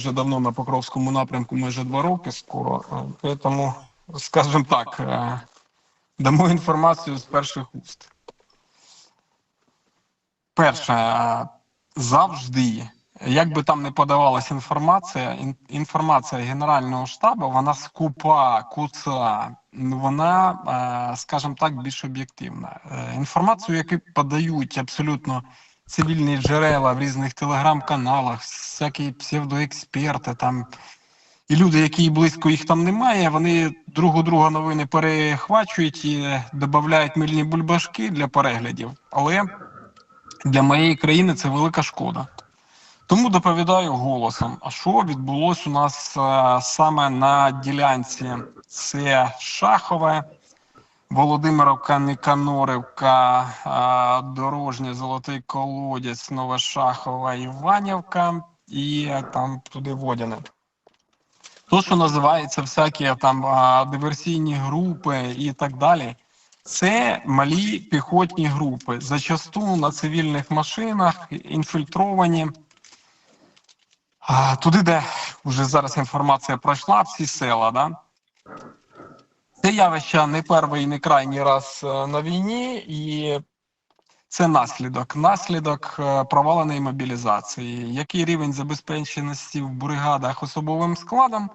вже давно на Покровському напрямку, майже два роки скоро. Е, Тому, скажімо так, е, дамо інформацію з перших уст. Перше, е, завжди, як би там не подавалася інформація, інформація Генерального штабу, вона скупа, куца, ну, вона, скажімо так, більш об'єктивна. Інформацію, яку подають абсолютно цивільні джерела в різних телеграм-каналах, всякі псевдоексперти там. І люди, які близько їх там немає, вони друг у друга новини перехвачують і додають мильні бульбашки для переглядів. Але для моєї країни це велика шкода. Тому доповідаю голосом. А що відбулося у нас е, саме на ділянці? Це Шахове, Володимировка, Никанорівка, Дорожнє, Золотий Колодязь, Нове Шахова, Іванівка і там туди Водяне. То, що називається всякі там диверсійні групи і так далі, це малі піхотні групи, зачасту на цивільних машинах, інфільтровані. Туди, де вже зараз інформація пройшла, всі села, да? Це явище не перший і не крайній раз е, на війні, і це наслідок. Наслідок е, проваленої мобілізації. Який рівень забезпеченості в бригадах особовим складом?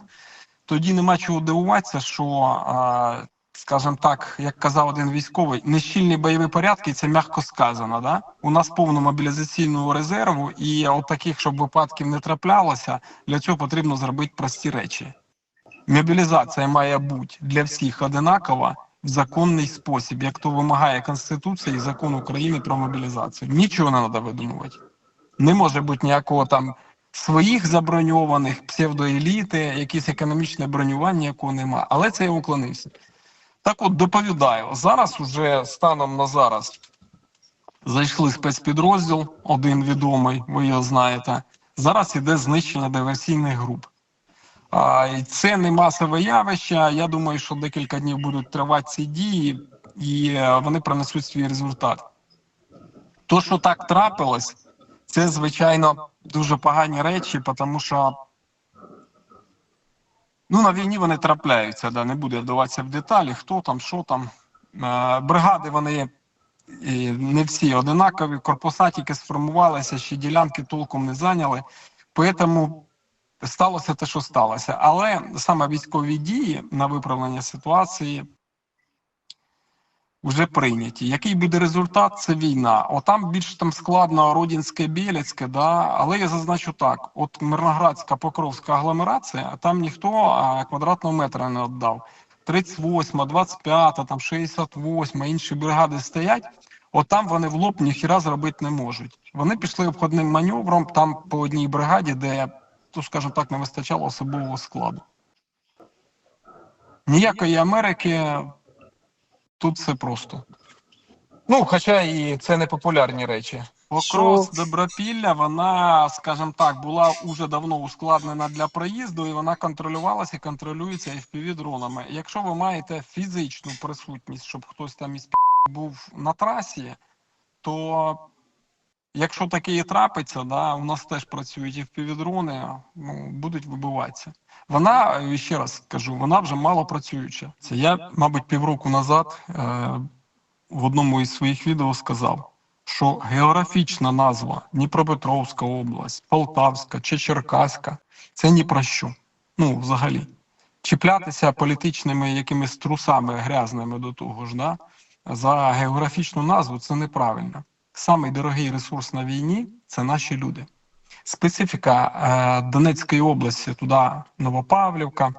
Тоді нема чого дивуватися, що, е, скажімо так, як казав один військовий, нещільні бойові порядки це м'яко сказано. Да? У нас повно мобілізаційного резерву, і от таких, щоб випадків не траплялося, для цього потрібно зробити прості речі. Мобілізація має бути для всіх одинакова в законний спосіб, як то вимагає Конституція і закон України про мобілізацію. Нічого не треба видумувати. Не може бути ніякого там своїх заброньованих псевдоеліти, якесь економічне бронювання, якого нема. Але це я уклонився. Так от доповідаю, зараз уже станом на зараз зайшли спецпідрозділ, один відомий, ви його знаєте. Зараз іде знищення диверсійних груп. Це не масове явище. Я думаю, що декілька днів будуть тривати ці дії, і е, вони принесуть свій результат. То, що так трапилось, це звичайно дуже погані речі, тому що ну, на війні вони трапляються. Да, не буду вдаватися в деталі, хто там, що там. Е, Бригади вони не всі одинакові, корпуса тільки сформувалися, ще ділянки толком не зайняли. Тому сталося те, що сталося. Але саме військові дії на виправлення ситуації вже прийняті. Який буде результат? Це війна. Отам більш там складно Родінське, Білецьке, да? але я зазначу так: от Мирноградська Покровська агломерація, там ніхто квадратного метра не віддав. 38, 25, там 68, інші бригади стоять. От там вони в лоб ніхіра зробити не можуть. Вони пішли обходним маневром там по одній бригаді, де, то скажімо так, не вистачало особового складу. Ніякої Америки тут все просто. Ну, хоча і це не популярні речі. Покрос Добропілля, вона, скажімо так, була уже давно ускладнена для проїзду, і вона контролювалася і контролюється fpv дронами. Якщо ви маєте фізичну присутність, щоб хтось там із був на трасі, то якщо таке і трапиться, да, у нас теж працюють fpv дрони, ну, будуть вибиватися. Вона, е, ще раз кажу, вона вже мало працююча. Це я, мабуть, півроку назад е, в одному із своїх відео сказав, що географічна назва Дніпропетровська область, Полтавська чи Черкаська це ні про що. Ну, взагалі. Чіплятися політичними якимись трусами грязними до того ж, да, за географічну назву це неправильно. Самий дорогий ресурс на війні це наші люди. Специфіка е, Донецької області, туди Новопавлівка,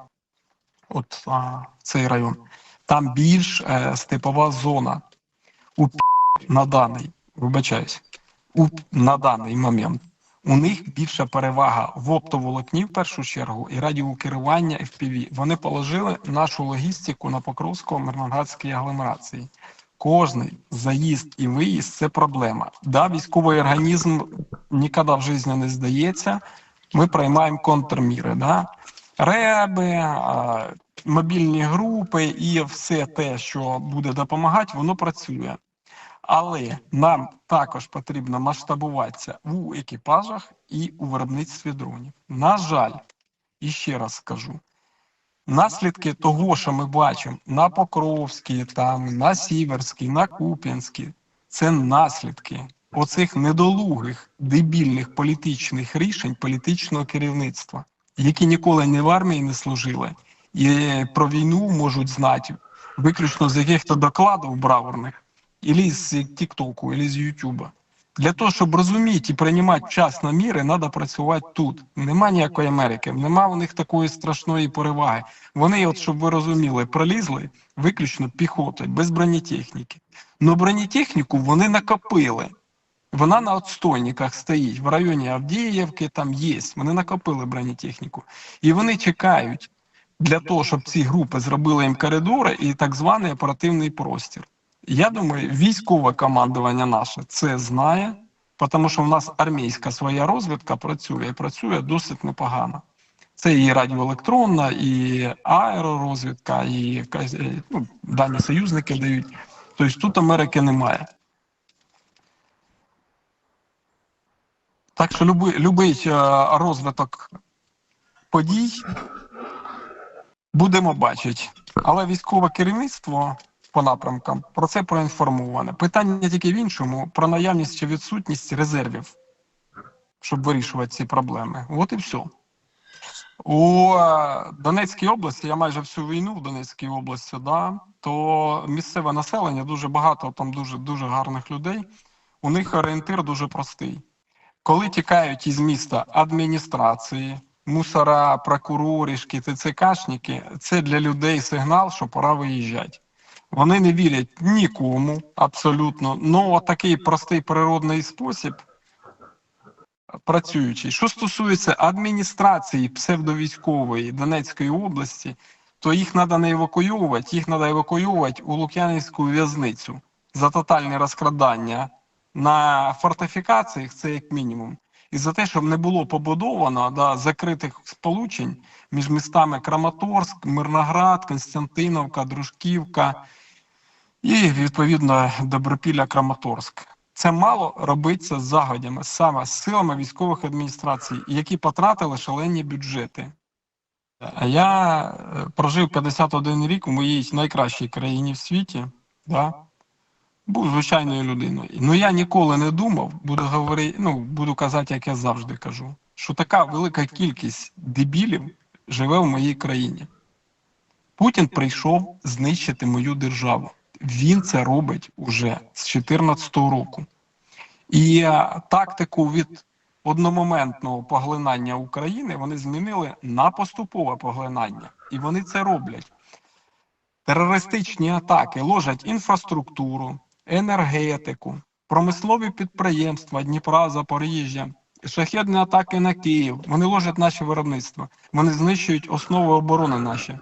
от а, цей район, там більш е, степова зона. У на даний, вибачаюсь, у на даний момент у них більша перевага в оптоволокні в першу чергу і радіокерування FPV. Вони положили нашу логістику на Покровську Мирноградській агломерації. Кожний заїзд і виїзд це проблема. Да, військовий організм ніколи в житті не здається. Ми приймаємо контрміри. Да? Реби, мобільні групи і все те, що буде допомагати, воно працює. Але нам також потрібно масштабуватися у екіпажах і у виробництві дронів. На жаль, і ще раз скажу, наслідки того, що ми бачимо на Покровській, там, на Сіверській, на Куп'янській, це наслідки оцих недолугих, дебільних політичних рішень політичного керівництва, які ніколи не в армії не служили, і про війну можуть знати виключно з яких-то докладів браворних, або з Тіктоку, або з Ютуба. Для того, щоб розуміти і приймати вчасно міри, треба працювати тут. Нема ніякої Америки, нема у них такої страшної переваги. Вони, от щоб ви розуміли, пролізли виключно піхотою, без бронетехніки. Но бронетехніку вони накопили. Вона на отстойниках стоїть в районі Авдіївки, там є. Вони накопили бронетехніку. І вони чекають для того, щоб ці групи зробили їм коридори і так званий оперативний простір. Я думаю, військове командування наше це знає, тому що в нас армійська своя розвідка працює і працює досить непогано. Це і радіоелектронна, і аеророзвідка, і е, ну, дані союзники дають. Тобто тут Америки немає. Так що любий, любий е, розвиток подій будемо бачити. Але військове керівництво по напрямкам про це проінформоване. Питання тільки в іншому: про наявність чи відсутність резервів, щоб вирішувати ці проблеми. От і все. У е, Донецькій області, я майже всю війну в Донецькій області, да, то місцеве населення дуже багато, там дуже дуже гарних людей. У них орієнтир дуже простий. Коли тікають із міста адміністрації, мусора, прокурорішки, ТЦКшники, це для людей сигнал, що пора виїжджати. Вони не вірять нікому абсолютно. Ну, такий простий природний спосіб працюючий. Що стосується адміністрації псевдовійськової Донецької області, то їх треба не евакуювати, їх треба евакуювати у Лук'янівську в'язницю за тотальне розкрадання на фортифікаціях, це як мінімум. І за те, щоб не було побудовано да, закритих сполучень між містами Краматорськ, Мирноград, Константиновка, Дружківка і відповідно Добропілля Краматорськ. Це мало робиться загодями, саме з силами військових адміністрацій, які потратили шалені бюджети. Я е, прожив 51 рік у моїй найкращій країні в світі. Да? Був звичайною людиною. Ну я ніколи не думав, буду говорити, ну буду казати, як я завжди кажу, що така велика кількість дебілів живе в моїй країні. Путін прийшов знищити мою державу. Він це робить уже з 2014 року. І е, тактику від одномоментного поглинання України вони змінили на поступове поглинання. І вони це роблять. Терористичні атаки ложать інфраструктуру, енергетику, промислові підприємства Дніпра, Запоріжжя, шахедні атаки на Київ. Вони ложать наші виробництва. Вони знищують основи оборони наші,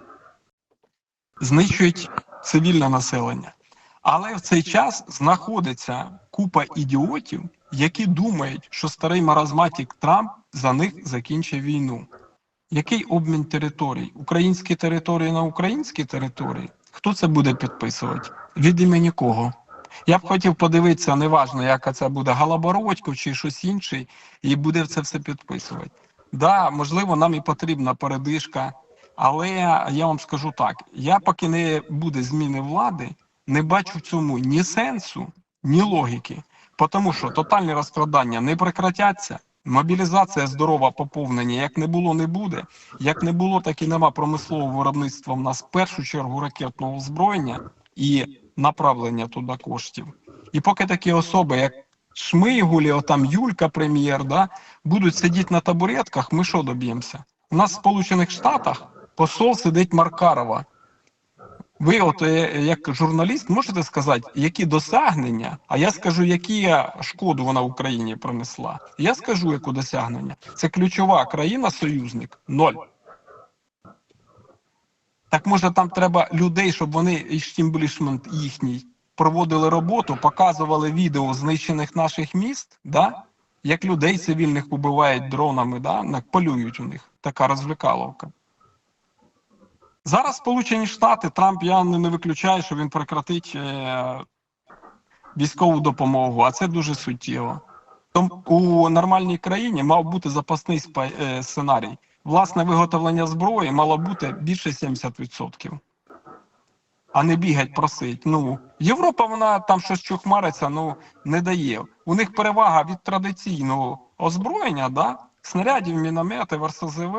знищують цивільне населення. Але в цей час знаходиться купа ідіотів, які думають, що старий маразматік Трамп за них закінчить війну. Який обмін територій? Українські території на українські території? Хто це буде підписувати? Від імені кого? Я б хотів подивитися, неважно, яка це буде Галабородько чи щось інше, і буде це все підписувати. Да, можливо, нам і потрібна передишка, але я вам скажу так: я поки не буде зміни влади, не бачу в цьому ні сенсу, ні логіки. Тому що тотальні розкрадання не прекратяться, мобілізація здорова поповнення як не було, не буде. Як не було, так і нема промислового виробництва в нас в першу чергу ракетного озброєння і направлення туди коштів. І поки такі особи, як Шмигулі, отам Юлька, прем'єр, да, будуть сидіти на табуретках, ми що доб'ємося? У нас в Сполучених Штатах посол сидить Маркарова. Ви, от е, як журналіст, можете сказати, які досягнення, а я скажу, які шкоду вона Україні принесла. Я скажу, яку досягнення. Це ключова країна-союзник ноль. Так може там треба людей, щоб вони іштімблішмент їхній проводили роботу, показували відео знищених наших міст, да? як людей цивільних убивають дронами, да? полюють у них. Така розвлекаловка. Зараз Сполучені Штати, Трамп я не виключаю, що він прекратить е, військову допомогу, а це дуже суттєво. У нормальній країні мав бути запасний е, сценарій. Власне виготовлення зброї мало бути більше 70%. А не бігать просить. Ну, Європа, вона там щось чухмариться, ну не дає. У них перевага від традиційного озброєння, да? снарядів, мінометів, РСЗВ.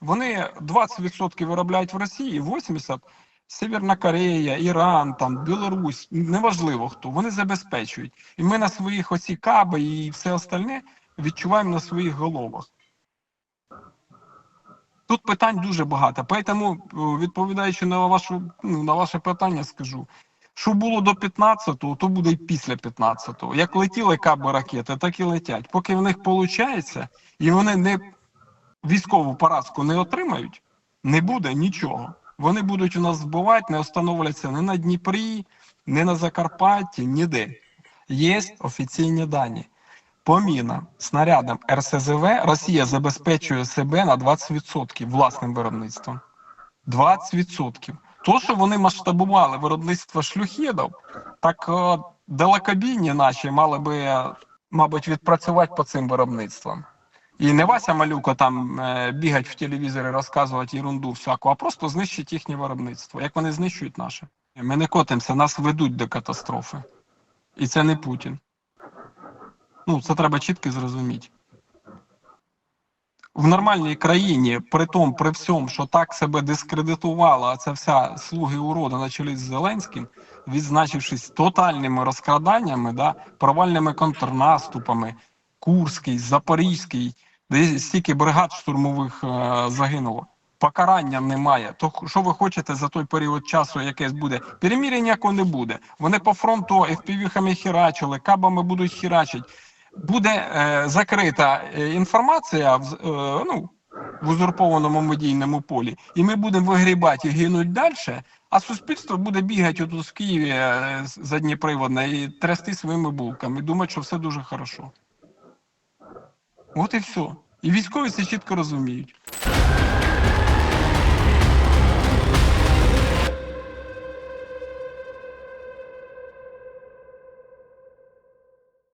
Вони 20% виробляють в Росії, 80% Северна Корея, Іран, там, Білорусь, неважливо хто, вони забезпечують. І ми на своїх оці каби і все остальне відчуваємо на своїх головах. Тут питань дуже багато. Тому, е, відповідаючи на вашу, ну, на ваше питання, скажу. Що було до 15-го, то буде і після 15-го. Як летіли каби ракети, так і летять. Поки в них виходить, і вони не військову поразку не отримають, не буде нічого. Вони будуть у нас збивати, не остановляться ні на Дніпрі, ні на Закарпатті, ніде. Є офіційні дані. По мінам, снарядам РСЗВ Росія забезпечує себе на 20% власним виробництвом. 20%. То, що вони масштабували виробництво шлюхідів, так е, далекобійні наші мали би, мабуть, відпрацювати по цим виробництвам. І не Вася Малюка там е, бігать в телевізорі, розказувати ерунду всяку, а просто знищить їхнє виробництво. Як вони знищують наше? Ми не котимося, нас ведуть до катастрофи. І це не Путін. Ну, це треба чітко зрозуміти. В нормальній країні, при тому, при всьому, що так себе дискредитувала ця вся слуги урода на чолі з Зеленським, відзначившись тотальними розкраданнями, да, провальними контрнаступами, Курський, Запорізький, де стільки бригад штурмових е, загинуло. Покарання немає. То що ви хочете за той період часу, якесь буде? Перемір'я ніякого не буде. Вони по фронту FPV-хами хірачили, кабами будуть хірачити. Буде е, закрита е, інформація в, е, ну, в узурпованому медійному полі, і ми будемо вигрібати і гинуть далі, а суспільство буде бігати отут в Києві е, з- і трясти своїми булками, думати, що все дуже хорошо. От і все. І військові це чітко розуміють.